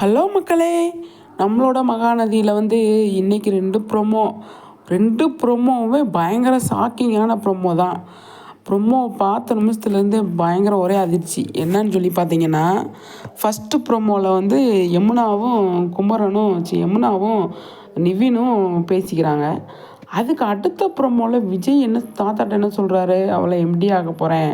Hello மக்களே. நம்மளோட மகாநதியில் வந்து இன்றைக்கி ரெண்டு ப்ரொமோ ரெண்டு ப்ரொமோவுமே பயங்கர ஷாக்கிங்கான ப்ரொமோ தான். ப்ரொமோ பார்த்த நிமிஷத்துலேருந்து பயங்கர ஒரே அதிர்ச்சி. என்னன்னு சொல்லி பார்த்தீங்கன்னா ஃபஸ்ட்டு ப்ரொமோவில் வந்து யமுனாவும் குமரனும் சி யமுனாவும் நிவினும் பேசிக்கிறாங்க. அதுக்கு அடுத்த ப்ரொமோவில் விஜய் என்ன தாத்தாட்ட என்ன சொல்கிறாரு அவளை எம்டி ஆக போகிறேன்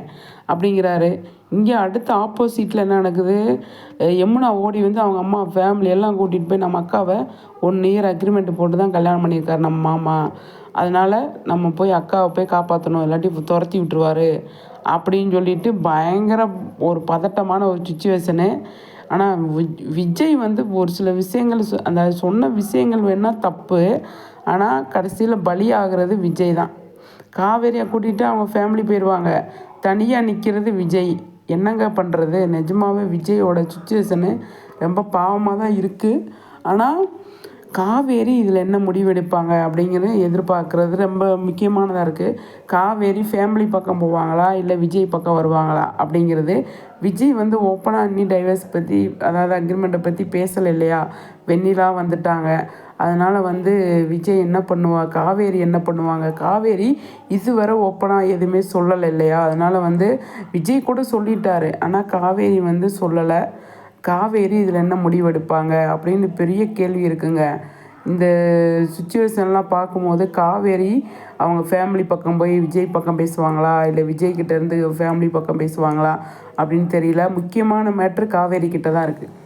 அப்படிங்கிறாரு. இங்கே அடுத்த ஆப்போசிட்டில் என்ன நடக்குது? யமுனா ஓடி வந்து அவங்க அம்மா ஃபேமிலி எல்லாம் கூட்டிகிட்டு போய் நம்ம அக்காவை ஒன் இயர் அக்ரிமெண்ட் போட்டு தான் கல்யாணம் பண்ணியிருக்காரு நம்ம மாமா. அதனால் நம்ம போய் அக்காவை போய் காப்பாற்றணும் இல்லாட்டி துரத்தி விட்டுருவாரு. அப்படின்னு சொல்லிட்டு பயங்கர ஒரு பதட்டமான ஒரு சுச்சுவேஷனு ஆனால் விஜய் வந்து ஒரு சில விஷயங்கள் சொ- அந்த சொன்ன விஷயங்கள் வேணால் தப்பு. ஆனால் கடைசியில் பலியாகிறது விஜய் தான். காவேரியை கூட்டிகிட்டு அவங்க ஃபேமிலி போயிடுவாங்க தனியாக நிற்கிறது விஜய். என்னங்க பண்ணுறது நிஜமாவே விஜயோட சுச்சுவேஷனு ரொம்ப பாவமாக தான் இருக்குது ஆனால் காவேரி இதில் என்ன முடிவெடுப்பாங்க அப்படிங்கிறத எதிர்பார்க்குறது ரொம்ப முக்கியமானதாக இருக்குது காவேரி ஃபேமிலி பக்கம் போவாங்களா? இல்லை விஜய் பக்கம் வருவாங்களா? அப்படிங்கிறது விஜய் வந்து ஓப்பனாக அன்னி டைவர்ஸ் பற்றி அதாவது அக்ரிமெண்ட்டை பற்றி பேசலை இல்லையா? வெண்ணிலா வந்துட்டாங்க. அதனால் வந்து விஜய் என்ன பண்ணுவா? காவேரி என்ன பண்ணுவாங்க? காவேரி இதுவரை ஓப்பனாக எதுவுமே சொல்லலை இல்லையா? அதனால் வந்து விஜய் கூட சொல்லிட்டாரு. ஆனால் காவேரி வந்து சொல்லலை. காவேரி இதில் என்ன முடிவெடுப்பாங்க அப்படின்னு பெரிய கேள்வி இருக்குங்க. இந்த சுச்சுவேஷன்லாம் பார்க்கும்போது காவேரி அவங்க ஃபேமிலி பக்கம் போய் விஜய் பக்கம் பேசுவாங்களா? இல்லை விஜய் ஃபேமிலி பக்கம் பேசுவாங்களா? அப்படின்னு தெரியல. முக்கியமான மேட்ரு காவேரி கிட்ட தான் இருக்குது